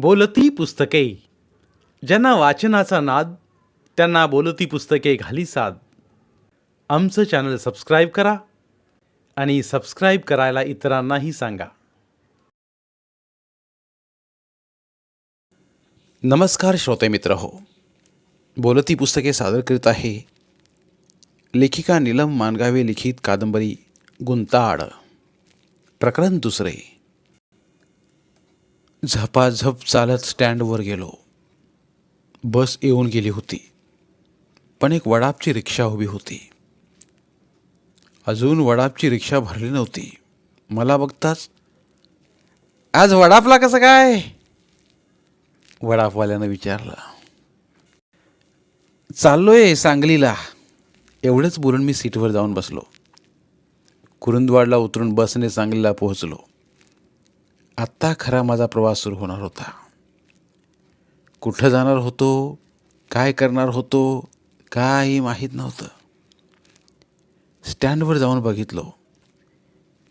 बोलती पुस्तके. ज्यांना वाचनाचा नाद त्यांना बोलती पुस्तके घाली साद. आमचं चॅनल सबस्क्राईब करा आणि सबस्क्राईब करायला इतरांनाही सांगा. नमस्कार श्रोते मित्र हो. बोलती पुस्तके सादर करीत आहे लेखिका नीलम मानगावे लिखित कादंबरी गुंताड. प्रकरण दुसरे. झपाझप चालत स्टँडवर गेलो. बस येऊन गेली होती. पण एक वडापची रिक्षा उभी होती. अजून वडापची रिक्षा भरली नव्हती. मला बघताच आज वडापला कसं काय? वडापवाल्यानं विचारलं. चाललोय सांगलीला. एवढंच बोलून मी सीटवर जाऊन बसलो. कुरुंदवाडला उतरून बसने सांगलीला पोहोचलो. आत्ता खरा माझा प्रवास सुरू होणार होता. कुठं जाणार होतो? काय करणार होतो? काही माहीत नव्हतं. स्टँडवर जाऊन बघितलो.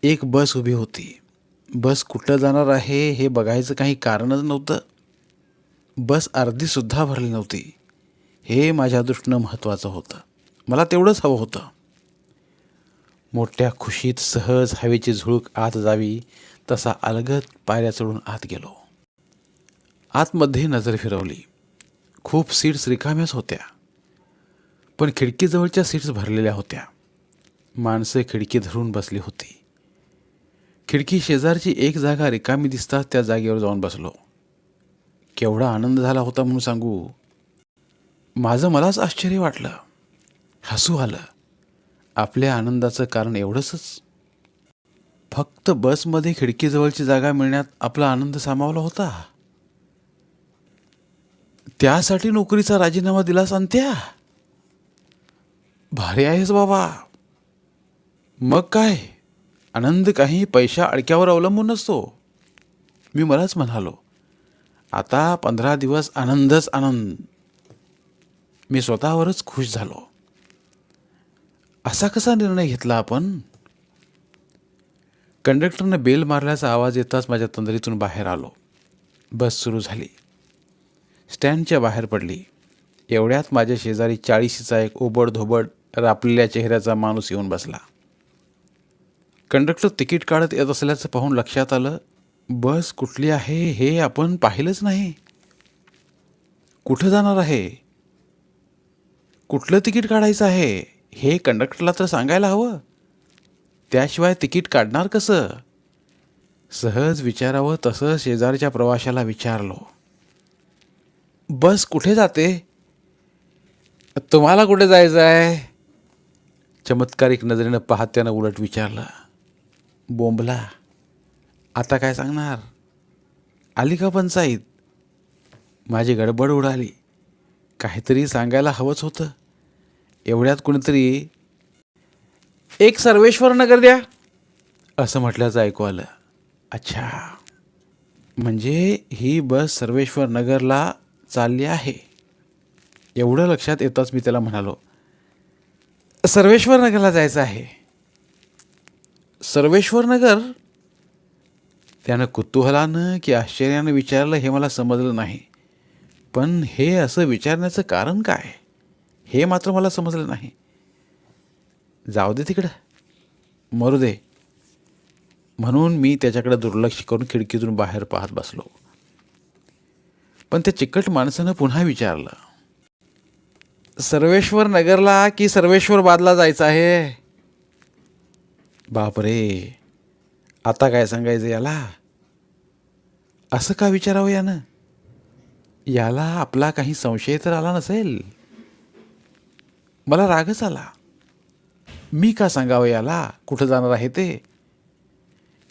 एक बस उभी होती. बस कुठं जाणार आहे हे बघायचं काही कारणच नव्हतं. बस अर्धीसुद्धा भरली नव्हती. हे माझ्या दृष्टीनं महत्त्वाचं होतं. मला तेवढंच हवं होतं. मोठ्या खुशीत सहज हवेची झुळूक आत जावी. तसा अलगद पायऱ्या चढून आत गेलो. आतमध्ये नजर फिरवली. खूप सीट्स रिकाम्याच होत्या. पण खिडकीजवळच्या सीट्स भरलेल्या होत्या. माणसं खिडकी धरून बसली होती. खिडकी शेजारची एक जागा रिकामी दिसताच त्या जागेवर जाऊन बसलो. केवढा आनंद झाला होता म्हणून सांगू. माझं मलाच आश्चर्य वाटलं. हसू आलं. आपल्या आनंदाचं कारण एवढंच फक्त बसमध्ये खिडकीजवळची जागा मिळण्यात आपला आनंद सामावला होता. त्यासाठी नोकरीचा राजीनामा दिला सांगत्या भारी आहेस बाबा. मग काय? आनंद काही पैशा अडक्यावर अवलंबून नसतो. मी मलाच म्हणालो आता पंधरा दिवस आनंदच आनंद. मी स्वतःवरच खुश झालो. असा कसा निर्णय घेतला आपण? कंडक्टरनं बेल मारल्याचा आवाज येताच माझ्या तंद्रीतून बाहेर आलो. बस सुरू झाली. स्टँडच्या बाहेर पडली. एवढ्यात माझ्या शेजारी चाळीशीचा एक ओबडधोबड रापलेल्या चेहऱ्याचा माणूस येऊन बसला. कंडक्टर तिकीट काढत येत असल्याचं पाहून लक्षात आलं बस कुठली आहे हे आपण पाहिलंच नाही. कुठं जाणार आहे? कुठलं तिकीट काढायचं आहे? हे कंडक्टरला तर सांगायला हवं. त्याशिवाय तिकीट काढणार कसं? सहज विचारावं तसं शेजारच्या प्रवाशाला विचारलो. बस कुठे जाते? तुम्हाला कुठे जायचं आहे? चमत्कारिक नजरेनं पाहत्यानं उलट विचारलं. बोंबला आता काय सांगणार? आली का पंचायत माझी गडबड उडाली. काहीतरी सांगायला हवंच होतं. एवढ्यात कुणीतरी एक सर्वेश्वर नगर द्या. असं म्हटल्याचं ऐकू आलं. अच्छा. म्हणजे ही बस सर्वेश्वर नगरला चालली आहे. एवढं लक्षात येताच मी त्याला म्हणालो सर्वेश्वर नगरला जायचं आहे. सर्वेश्वर नगर? त्यानं कुतूहलानं की आश्चर्यानं विचारलं हे मला समजलं नाही. पण हे असं विचारण्याचं कारण काय? हे मात्र मला समजलं नाही. जाऊ दे तिकडं. मरू दे. म्हणून मी त्याच्याकडे दुर्लक्ष करून खिडकीतून बाहेर पाहत बसलो. पण त्या चिकट माणसानं पुन्हा विचारलं सर्वेश्वर नगरला की सर्वेश्वर बादला जायचं आहे? बापरे आता काय सांगायचं याला? असं का विचारावं यानं? याला आपला काही संशय तर आला नसेल? मला रागच आला. मी का सांगावं याला? कुठं जाणार आहे ते?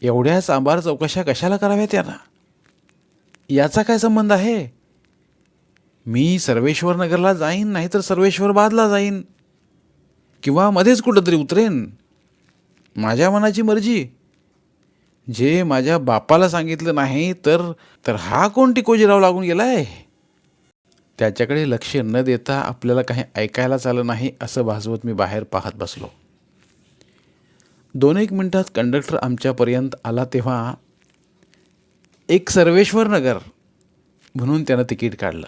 एवढ्या सांबार चौकशा कशाला कराव्यात यानं याचा काय संबंध आहे? मी सर्वेश्वर नगरला जाईन नाहीतर सर्वेश्वर बादला जाईन. किंवा मध्येच कुठंतरी उतरेन. माझ्या मनाची मर्जी. जे माझ्या बापाला सांगितलं नाही तर तर हा कोण टिकोजीराव लागून गेलाय? त्याच्याकडे लक्ष न देता आपल्याला काही ऐकायलाच आलं नाही असं भासवत मी बाहेर पाहत बसलो. दोन एक मिनटात कंडक्टर आमच्यापर्यंत आला तेव्हा एक सर्वेश्वर नगर म्हणून त्यानं तिकीट काढलं.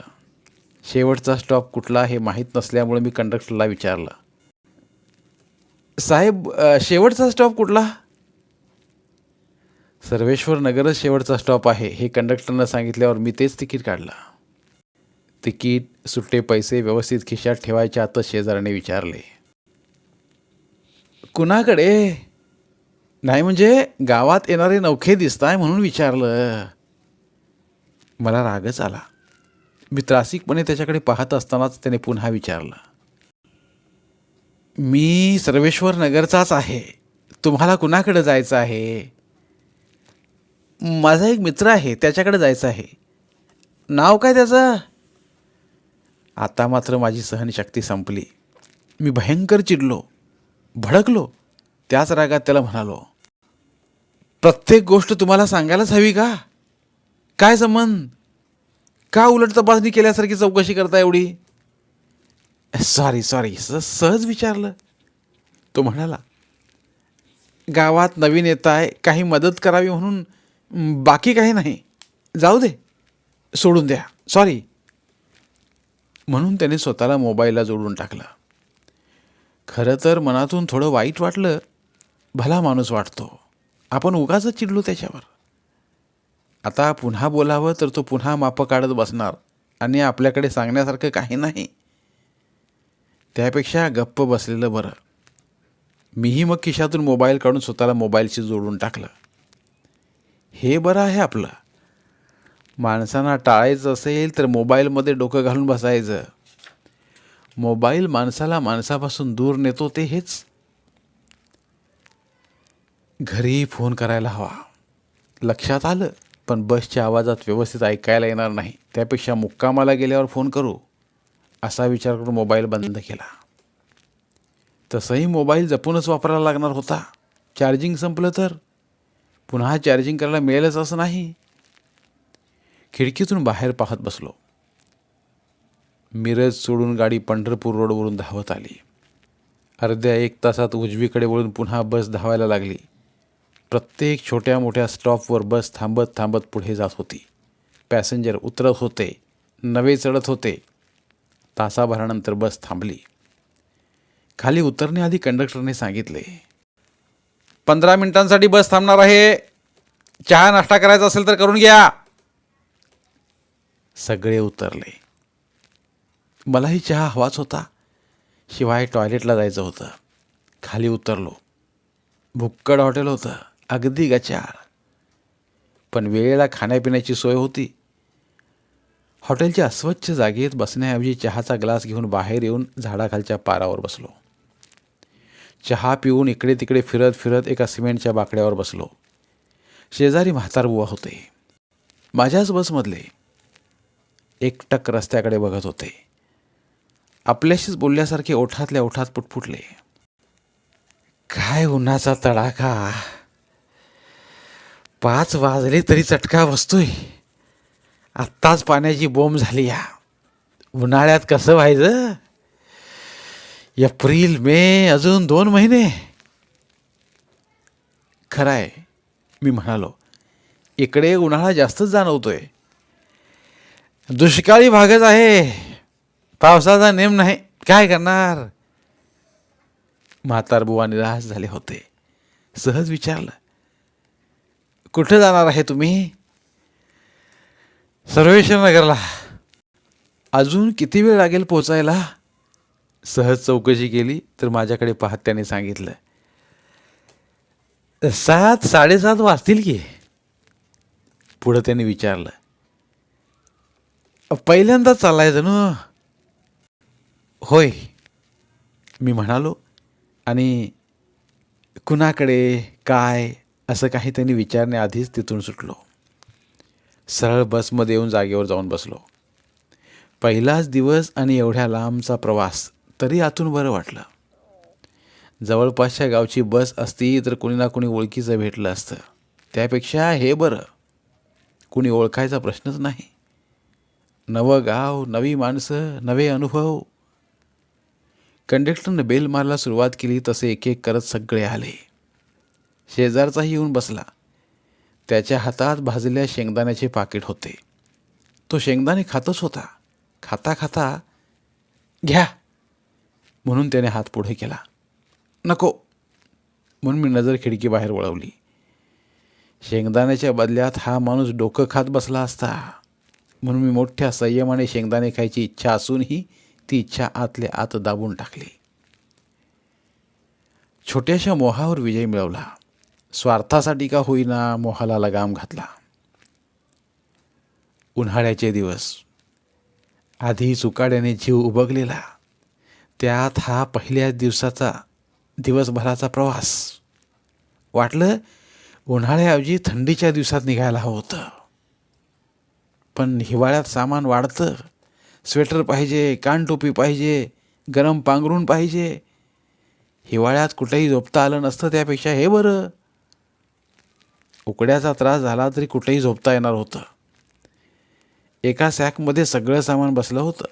शेवटचा स्टॉप कुठला हे माहीत नसल्यामुळे मी कंडक्टरला विचारलं. साहेब शेवटचा स्टॉप कुठला? सर्वेश्वर नगरच शेवटचा स्टॉप आहे हे कंडक्टरनं सांगितल्यावर मी तेच तिकीट काढलं. तिकीट सुट्टे पैसे व्यवस्थित खिशात ठेवायच्या आतच शेजाऱ्याने विचारले. कुणाकडे? नाही म्हणजे गावात येणारे नौखे दिसताय म्हणून विचारलं. मला रागच आला. मी त्रासिकपणे त्याच्याकडे पाहत असतानाच त्याने पुन्हा विचारलं. मी सर्वेश्वर नगरचाच आहे. तुम्हाला कुणाकडे जायचं आहे? माझा एक मित्र आहे त्याच्याकडे जायचं आहे. नाव काय त्याचं? आता मात्र माझी सहनशक्ती संपली. मी भयंकर चिडलो भडकलो. त्याच रागात त्याला म्हणालो प्रत्येक गोष्ट तुम्हाला सांगायलाच हवी का? काय संबंध? का उलट तपासणी केल्यासारखी चौकशी करता एवढी? सॉरी सॉरी स सहज विचारलं. तो म्हणाला गावात नवीन येत आहे काही मदत करावी म्हणून बाकी काही नाही. जाऊ दे. सोडून द्या. सॉरी म्हणून त्याने स्वतःला मोबाईलला जोडून टाकलं. खरं तर मनातून थोडं वाईट वाटलं भला माणूस वाटतो. आपण उगाच चिडलो त्याच्यावर. आता पुन्हा बोलावं तर तो पुन्हा मापं काढत बसणार आणि आपल्याकडे सांगण्यासारखं काही नाही. त्यापेक्षा गप्प बसलेलं बरं. मीही मग खिशातून मोबाईल काढून स्वतःला मोबाईलशी जोडून टाकलं. हे बरं आहे आपलं. माणसांना टाळायचं असेल तर मोबाईलमध्ये डोकं घालून बसायचं. मोबाईल माणसाला माणसापासून दूर नेतो ते हेच. घरी फोन करायला हवा. लक्षात आलं पण बसच्या आवाजात व्यवस्थित ऐकायला येणार नाही. त्यापेक्षा मुक्कामाला गेल्यावर फोन करू असा विचार करून मोबाईल बंद केला. तसंही मोबाईल जपूनच वापरायला लागणार होता. चार्जिंग संपलं तर? पुन्हा चार्जिंग करायला मिळेलच असं नाही? खिडकीतून बाहेर पाहत बसलो. मिरज सोडून गाडी पंढरपूर रोडवरून धावत आली. अर्ध्या एक तासात उजवीकडे वळून पुन्हा बस धावायला लागली. प्रत्येक छोट्या मोठ्या स्टॉपवर बस थांबत थांबत पुढे जात होती. पॅसेंजर उतरत होते नवे चढत होते. तासाभरानंतर बस थांबली. खाली उतरण्याआधी कंडक्टरने सांगितले पंधरा मिनिटांसाठी बस थांबणार आहे. चहा नाश्ता करायचा असेल तर करून घ्या. सगळे उतरले. मलाही चहा हवाच होता. शिवाय टॉयलेटला जायचं होतं. खाली उतरलो. भुक्कड हॉटेल होतं. अगदी गचाळ पण वेळेला खाण्यापिण्याची सोय होती. हॉटेलच्या अस्वच्छ जागेत बसण्याऐवजी चहाचा ग्लास घेऊन बाहेर येऊन झाडाखालच्या पारावर बसलो. चहा पिऊन इकडे तिकडे फिरत फिरत एका सिमेंटच्या बाकड्यावर बसलो. शेजारी म्हातारबुवा होते. माझ्याच बसमधले. एकटक रस्त्याकडे बघत होते. आपल्याशीच बोलल्यासारखे ओठातल्या ओठात पुटपुटले. काय उन्हाचा तडाखा. पाच वाजले तरी चटका बसतोय. आत्ताच पाण्याची बोंब झाली या. उन्हाळ्यात कसं व्हायचं? एप्रिल मे अजून दोन महिने. खरं आहे मी म्हणालो इकडे उन्हाळा जास्तच जाणवतोय. दुष्काळी भागच आहे. पावसाचा नेम नाही. काय करणार? म्हातारबुवा निराश झाले होते. सहज विचारलं कुठं जाणार आहे तुम्ही? सर्वेश्वर नगरला. अजून किती वेळ लागेल पोचायला? सहज चौकशी केली तर माझ्याकडे पाहत त्याने सांगितलं. सात साडेसात वाजतील की? पुढं त्याने विचारलं. पहिल्यांदाच चालायचं जणू. होय मी म्हणालो. आणि कुणाकडे काय? असं काही त्यांनी विचारण्याआधीच तिथून सुटलो. सरळ बसमध्ये येऊन जागेवर जाऊन बसलो. पहिलाच दिवस आणि एवढ्या लांबचा प्रवास तरी आतून बरं वाटलं. जवळपासच्या गावची बस असती तर कुणी ना कुणी ओळखीचं भेटलं असतं. त्यापेक्षा हे बरं. कुणी ओळखायचा प्रश्नच नाही. नवं गाव नवी माणसं नवे अनुभव. कंडक्टरनं बेल मारायला सुरुवात केली तसे एक एक करत सगळे आले. शेजारचाही येऊन बसला. त्याच्या हातात भाजलेल्या शेंगदाण्याचे पाकिट होते. तो शेंगदाणे खातच होता. खाता खाता घ्या. म्हणून त्याने हात पुढे केला. नको. म्हणून मी नजर खिडकी बाहेर वळवली. शेंगदाण्याच्या बदल्यात हा माणूस डोकं खात बसला असता. म्हणून मी मोठ्या संयमाने शेंगदाणे खायची इच्छा असूनही ती इच्छा आतल्या आत दाबून टाकली. छोट्याशा मोहावर विजय मिळवला. स्वार्थासाठी का होईना मोहाला लगाम घातला? उन्हाळ्याचे दिवस. आधी चुकाड्याने जीव उबगलेला. त्यात हा पहिल्या दिवसाचा दिवसभराचा प्रवास. वाटलं उन्हाळ्याऐवजी थंडीच्या दिवसात निघायला हवं होतं. पण हिवाळ्यात सामान वाढतं. स्वेटर पाहिजे कानटोपी पाहिजे गरम पांघरून पाहिजे. हिवाळ्यात कुठेही झोपता आलं नसतं त्यापेक्षा हे बरं. उकड्याचा त्रास झाला तरी कुठेही झोपता येणार होतं. एका सॅकमध्ये सगळं सामान बसलं होतं.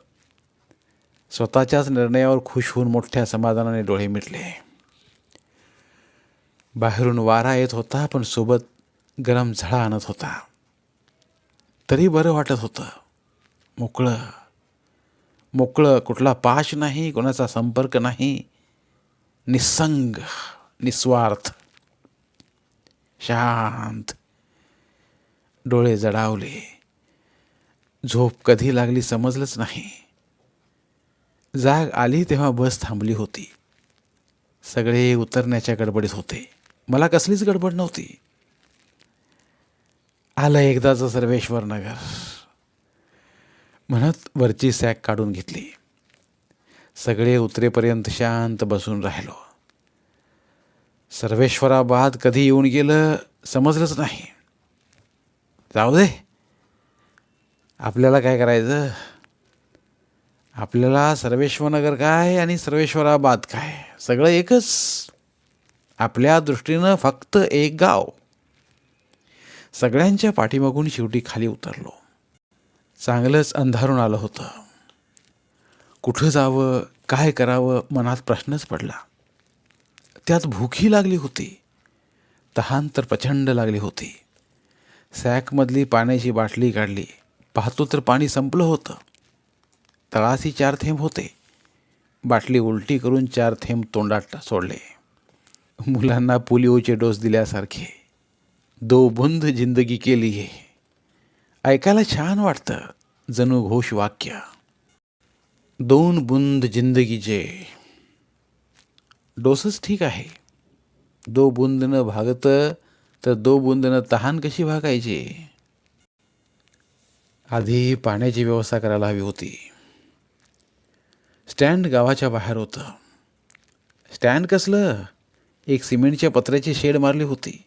स्वतःच्याच निर्णयावर खुश होऊन मोठ्या समाधानाने डोळे मिटले. बाहेरून वारा येत होता पण सोबत गरम झळा आणत होता. तरी बरं वाटत होतं. मोकळं. मोकळं कुठला पाश नाही कोणाचा संपर्क नाही. निसंग निस्वार्थ. शांत. डोळे जडावले. झोप कधी लागली समजलंच नाही. जाग आली तेव्हा बस थांबली होती. सगळे उतरण्याच्या गडबडीत होते. मला कसलीच गडबड नव्हती. आलं एकदाचं सर्वेश्वर नगर. म्हणत वरची सॅक काढून घेतली. सगळे उतरेपर्यंत शांत बसून राहिलो. सर्वेश्वराबाद कधी येऊन गेलं समजलंच नाही. जाऊ दे. आपल्याला काय करायचं? आपल्याला सर्वेश्वरनगर काय आणि सर्वेश्वराबाद काय? सगळं एकच. आपल्या दृष्टीनं फक्त एक गाव. सगळ्यांच्या पाठीमागून शेवटी खाली उतरलो. चांगलंच अंधारून आलं होतं. कुठं जावं काय करावं मनात प्रश्नच पडला. त्यात भूकही लागली होती. तहान तर प्रचंड लागली होती. सॅकमधली पाण्याची बाटली काढली. पाहतो तर पाणी संपलं होतं. तळाशी चार थेंब होते. बाटली उलटी करून चार थेंब तोंडात सोडले. मुलांना पोलिओचे डोस दिल्यासारखे. दो बुंद जिंदगी केली आहे ऐकायला छान वाटतं. जणू घोष वाक्य. दोन बुंद जिंदगीचे. डोसच ठीक आहे. दो बुंदनं भागतं तर दो बुंदनं तहान कशी भागायची? आधी पाण्याची व्यवस्था करायला हवी होती. स्टँड गावाच्या बाहेर होतं. स्टँड कसलं? एक सिमेंटच्या पत्र्याची शेड मारली होती.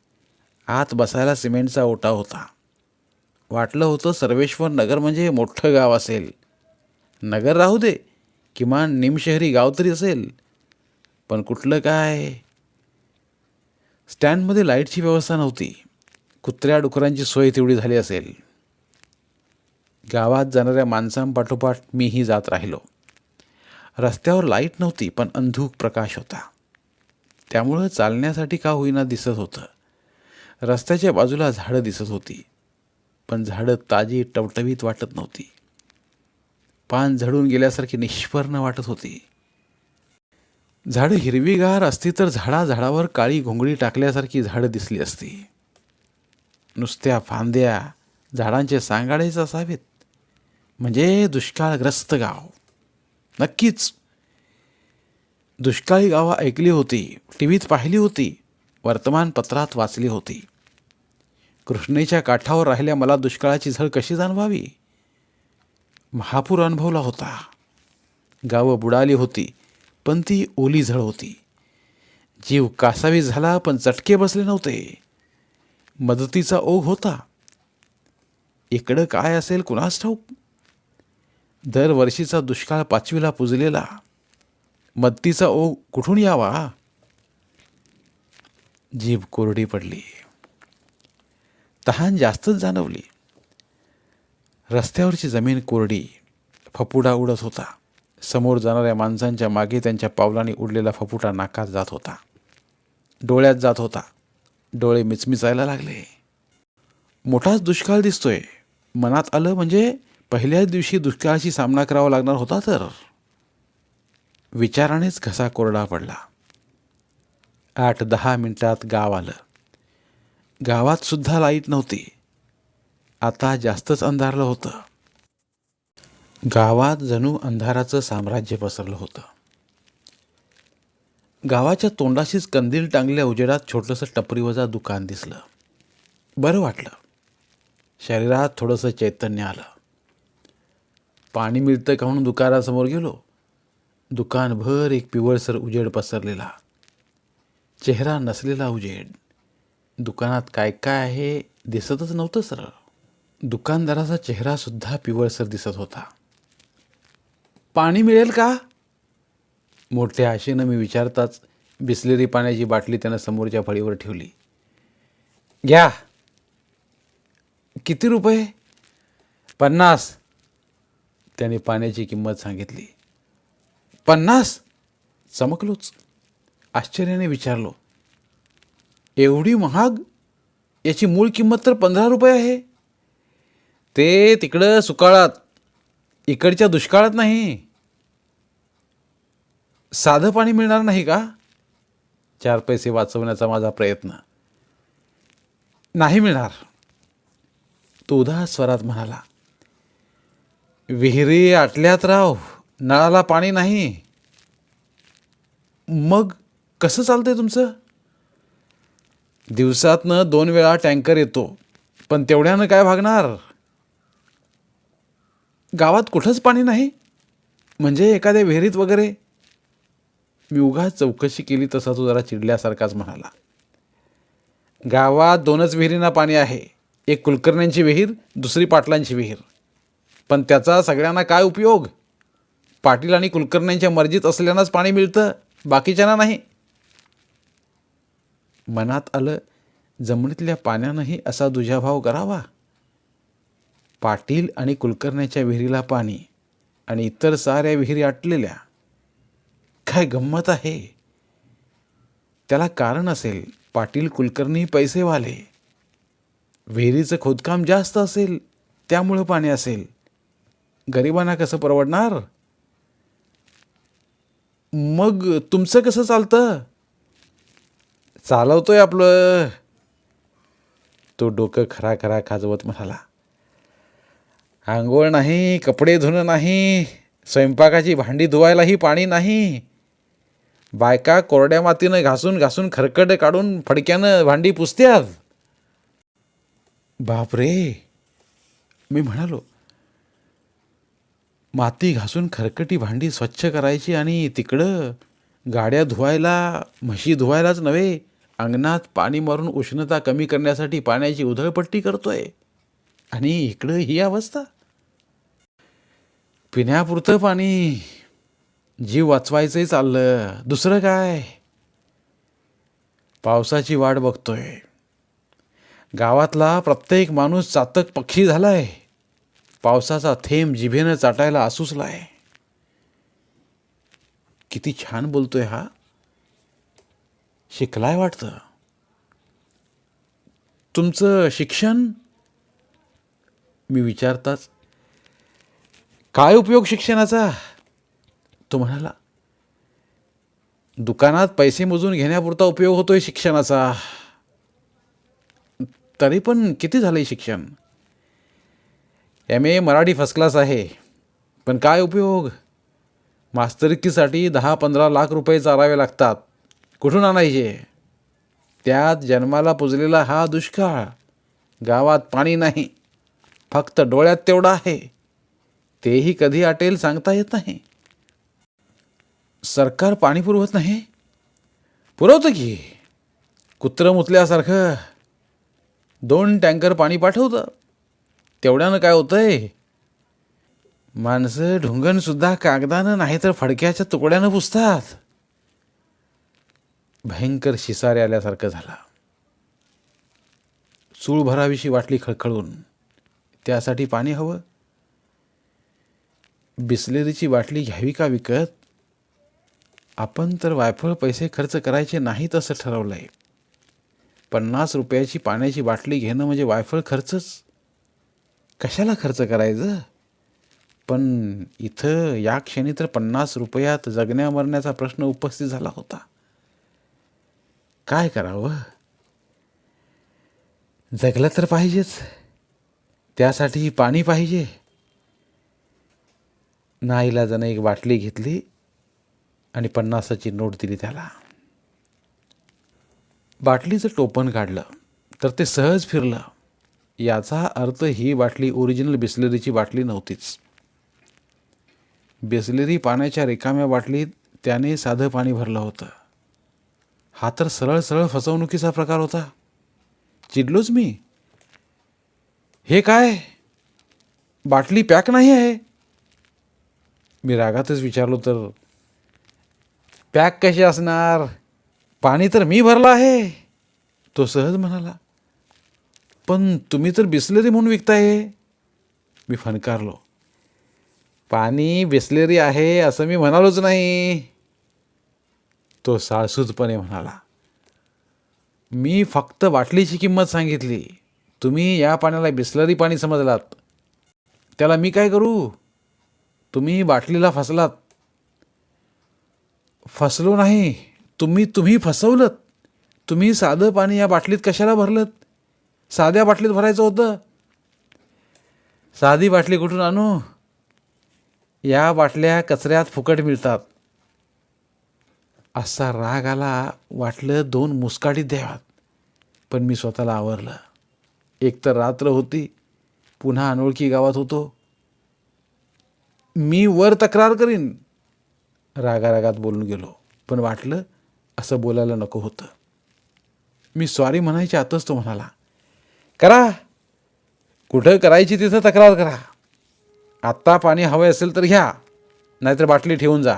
आत बसायला सिमेंटचा ओटा होता. वाटलं होतं सर्वेश्वर नगर म्हणजे मोठं गाव असेल. नगर राहू दे. किमान निमशहरी गाव तरी असेल. पण कुठलं काय? स्टँडमध्ये लाईटची व्यवस्था नव्हती. कुत्र्या डुकरांची सोय तेवढी झाली असेल. गावात जाणाऱ्या माणसांपाठोपाठ मीही जात राहिलो. रस्त्यावर लाइट नव्हती पण अंधूक प्रकाश होता. त्यामुळं चालण्यासाठी का होईना दिसत होतं. रस्त्याच्या बाजूला झाडं दिसत होती पण झाडं ताजी टवटवीत वाटत नव्हती. पान झडून गेल्यासारखी निष्पर्ण वाटत होती. झाडं हिरवीगार असती तर झाडा झाडावर काळी घोंगडी टाकल्यासारखी झाडं दिसली असती. नुसत्या फांद्या झाडांचे सांगाडेच असावेत. म्हणजे दुष्काळग्रस्त गाव. नक्कीच. दुष्काळी गावं ऐकली होती टी व्हीत पाहिली होती वर्तमानपत्रात वाचली होती. कृष्णेच्या काठावर राहिल्या मला दुष्काळाची झळ कशी जाणवावी? महापूर अनुभवला होता. गावं बुडाली होती पण ती ओली झळ होती. जीव कासावी झाला पण चटके बसले नव्हते. मदतीचा ओघ होता. इकडं काय असेल कुणास ठाऊक? दरवर्षीचा दुष्काळ पाचवीला पुजलेला. मदतीचा ओघ कुठून यावा? जीभ कोरडी पडली. तहान जास्तच जाणवली. रस्त्यावरची जमीन कोरडी. फपुडा उडत होता. समोर जाणाऱ्या माणसांच्या मागे त्यांच्या पावलांनी उडलेला फपुटा नाकात जात होता. डोळ्यात जात होता. डोळे मिचमिचायला लागले. मोठाच दुष्काळ दिसतोय. मनात आलं म्हणजे पहिल्याच दिवशी दुष्काळाशी सामना करावा लागणार होता तर. विचारानेच घसा कोरडा पडला. आठ दहा मिनिटात गाव आलं. गावात सुद्धा लाइट नव्हती. आता जास्तच अंधारलं होतं. गावात जणू अंधाराचं साम्राज्य पसरलं होतं. गावाच्या तोंडाशीच कंदील टांगल्या उजेडात छोटंसं टपरीवजा दुकान दिसलं. बरं वाटलं. शरीरात थोडंसं चैतन्य आलं. पाणी मिळतं का म्हणून दुकानासमोर गेलो. दुकानभर एक पिवळसर उजेड पसरलेला. चेहरा नसलेला उजेड. दुकानात काय काय आहे दिसतच नव्हतं सरळ. दुकानदाराचा चेहरासुद्धा पिवळसर दिसत होता. पाणी मिळेल का? मोठ्या आशेनं मी विचारताच बिसलेरी पाण्याची बाटली त्यानं समोरच्या फळीवर ठेवली. घ्या. किती रुपये? पन्नास. त्याने पाण्याची किंमत सांगितली. पन्नास? चमकलोच. आश्चर्याने विचारलो. एवढी महाग? याची मूळ किंमत तर पंधरा रुपये आहे. ते तिकडं सुकाळात इकडच्या दुष्काळात नाही. साधं पाणी मिळणार नाही का? चार पैसे वाचवण्याचा माझा प्रयत्न. नाही मिळणार. तो उदास स्वरात म्हणाला विहिरी आटल्यात राव नळाला पाणी नाही. मग कसं चालतंय तुमचं? दिवसातनं दोन वेळा टँकर येतो पण तेवढ्यानं काय भागणार? गावात कुठंच पाणी नाही? म्हणजे एखाद्या विहिरीत वगैरे? मी उगा चौकशी केली तसा तो जरा चिडल्यासारखाच म्हणाला. गावात दोनच विहिरींना पाणी आहे. एक कुलकर्ण्यांची विहीर दुसरी पाटलांची विहीर. पण त्याचा सगळ्यांना काय उपयोग? पाटील आणि कुलकर्ण्यांच्या मर्जीत असल्यानंच पाणी मिळतं बाकीच्यांना नाही. मनात आलं जमिनीतल्या पाण्यानंही असा दुजाभाव करावा. पाटील आणि कुलकर्ण्याच्या विहिरीला पाणी आणि इतर साऱ्या विहिरी आटलेल्या. काय गंमत आहे? त्याला कारण असेल पाटील कुलकर्णी पैसेवाले. विहिरीचं खोदकाम जास्त असेल त्यामुळं पाणी असेल. गरिबांना कसं परवडणार? मग तुमचं कसं चालतं? चालवतोय आपलं. तो डोकं खरा खरा खाजवत म्हणाला. आंघोळ नाही कपडे धुणं नाही स्वयंपाकाची भांडी धुवायलाही पाणी नाही. बायका कोरड्या मातीनं घासून घासून खरकट काढून फडक्यानं भांडी पुसत्यात. बापरे! मी म्हणालो माती घासून खरकटी भांडी स्वच्छ करायची आणि तिकडं गाड्या धुवायला म्हशी धुवायलाच नव्हे अंगणात पाणी मारून उष्णता कमी करण्यासाठी पाण्याची उधळपट्टी करतोय. आणि इकडं ही अवस्था. पिण्यापुरतं पाणी. जीव वाचवायचंही चाललं. दुसरं काय? पावसाची वाट बघतोय. गावातला प्रत्येक माणूस चातक पक्षी झालाय. पावसाचा थेंब जिभेनं चाटायला आसुसलाय. किती छान बोलतोय हा. शिकलाय वाटतं. तुमचं शिक्षण मी विचारताच काय उपयोग शिक्षणाचा? तो म्हणाला दुकानात पैसे मोजून घेण्यापुरता उपयोग होतोय शिक्षणाचा. तरी पण किती झालंय शिक्षण? M A Marathi first class आहे. पण काय उपयोग? मास्तरकीसाठी दहा पंधरा लाख रुपये चारावे लागतात. कुठून आणायचे? त्यात जन्माला पुजलेला हा दुष्काळ. गावात पाणी नाही. फक्त डोळ्यात तेवढं आहे. तेही कधी आटेल सांगता येत नाही. सरकार पाणी पुरवत नाही? पुरवतं की. कुत्रं मुतल्यासारखं. दोन टँकर पाणी पाठवतं. तेवढ्यानं काय होतंय? माणसं ढुंगणसुद्धा कागदानं नाही तर फडक्याच्या तुकड्यानं पुसतात. भयंकर शिसारे आल्यासारखं झाला. चूळ भरावीशी वाटली खळखळून. त्यासाठी पाणी हवं? बिसलेरीची बाटली घ्यावी का विकत? आपण तर वायफळ पैसे खर्च करायचे नाहीत असं ठरवलं आहे पन्नास रुपयाची पाण्याची बाटली घेणं म्हणजे वायफळ खर्चच? कशाला खर्च करायचं? पण इथं या क्षणी तर पन्नास रुपयात जगण्या मरण्याचा प्रश्न उपस्थित झाला होता. काय करावं? जगलं तर पाहिजेच. त्यासाठी पाणी पाहिजे. नाईलाजानं एक बाटली घेतली आणि पन्नासाची नोट दिली त्याला. बाटलीचं टोपण काढलं तर ते सहज फिरलं. याचा अर्थ ही बाटली ओरिजिनल बिस्लरीची बाटली नव्हतीच. बिस्लरी पाण्याच्या रिकाम्या बाटलीत त्याने साधं पाणी भरलं होतं. हा तर सरळ सरळ फसवणुकीचा प्रकार होता. चिडलोच मी. हे काय? बाटली पॅक नाही आहे. मी रागातच विचारलो तर पॅक कशी असणार? पाणी तर मी भरलं आहे. तो सहज म्हणाला पण तुम्ही तर बिस्लरी म्हणून विकताय. मी फणकारलो पाणी बिसलेरी आहे असं मी म्हणालोच नाही. तो साळसूदपणे म्हणाला मी फक्त बाटलीची किंमत सांगितली. तुम्ही या पाण्याला बिस्लरी पाणी समजलात. त्याला मी काय करू? तुम्ही बाटलीला फसलात. फसलो नाही. तुम्ही तुम्ही फसवलं तुम्ही साधं पाणी या बाटलीत कशाला भरलं साध्या बाटलीत भरायचं होतं. साधी बाटली कुठून आणू? या बाटल्या कचऱ्यात फुकट मिळतात. असा राग आला वाटलं दोन मुस्काटी द्याव्यात पण मी स्वतःला आवरलं. एक तर रात्र होती पुन्हा अनोळखी गावात होतो. मी वर तक्रार करीन रागारागात बोलून गेलो. पण वाटलं असं बोलायला नको होतं. मी सॉरी म्हणायच्या आतच तो म्हणाला करा कुठं करायची तिथं तक्रार करा. आत्ता पाणी हवे असेल तर घ्या नाहीतर बाटली ठेवून जा.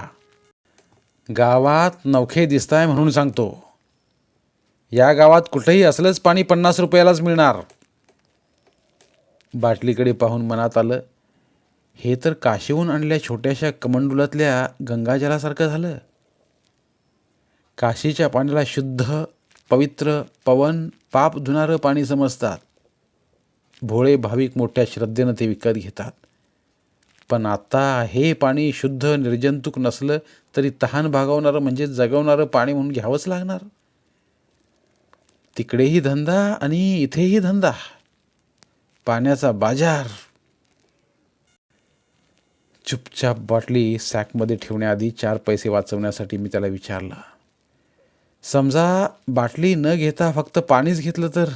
गावात नवखे दिसताय म्हणून सांगतो. या गावात कुठंही असलंच पाणी पन्नास रुपयालाच मिळणार. बाटलीकडे पाहून मनात आलं हे तर काशीहून आणल्या छोट्याशा कमंडुलातल्या गंगाजलासारखं झालं. काशीच्या पाण्याला शुद्ध पवित्र पवन पाप धुणारं पाणी समजतात. भोळे भाविक मोठ्या श्रद्धेनं ते विकत घेतात. पण आता हे पाणी शुद्ध निर्जंतुक नसलं तरी तहान भागवणारं म्हणजे जगवणारं पाणी म्हणून घ्यावंच लागणार. तिकडेही धंदा आणि इथेही धंदा. पाण्याचा बाजार. चुपचाप बाटली सॅकमध्ये ठेवण्याआधी चार पैसे वाचवण्यासाठी मी त्याला विचारला. समजा बाटली न घेता फक्त पाणीच घेतलं तर?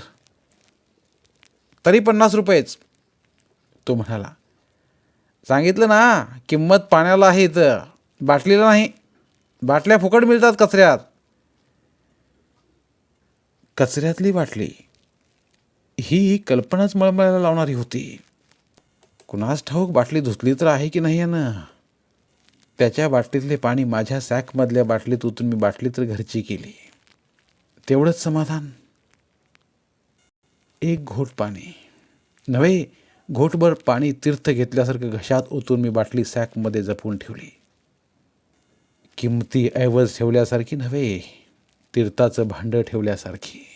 तरी पन्नास रुपयेच. तो म्हणाला सांगितलं ना किंमत पाण्याला आहे इथं. बाटलीला नाही. बाटल्या फुकट मिळतात कचऱ्यात. कचऱ्यातली बाटली. ही कल्पनाच मळमळायला लावणारी होती. कुणास ठाऊक बाटली धुतली तर आहे की नाही यानं? त्याच्या बाटलीतले पाणी माझ्या सॅकमधल्या बाटलीत उतरून मी बाटली तर घरची केली. तेवढंच समाधान. एक घोट पाणी. नव्हे घोटभर पाणी तीर्थ घेतल्यासारखं घशात ओतून मी बाटली सॅकमध्ये जपून ठेवली. किमती ऐवज ठेवल्यासारखी नव्हे तीर्थाचं भांडं ठेवल्यासारखी.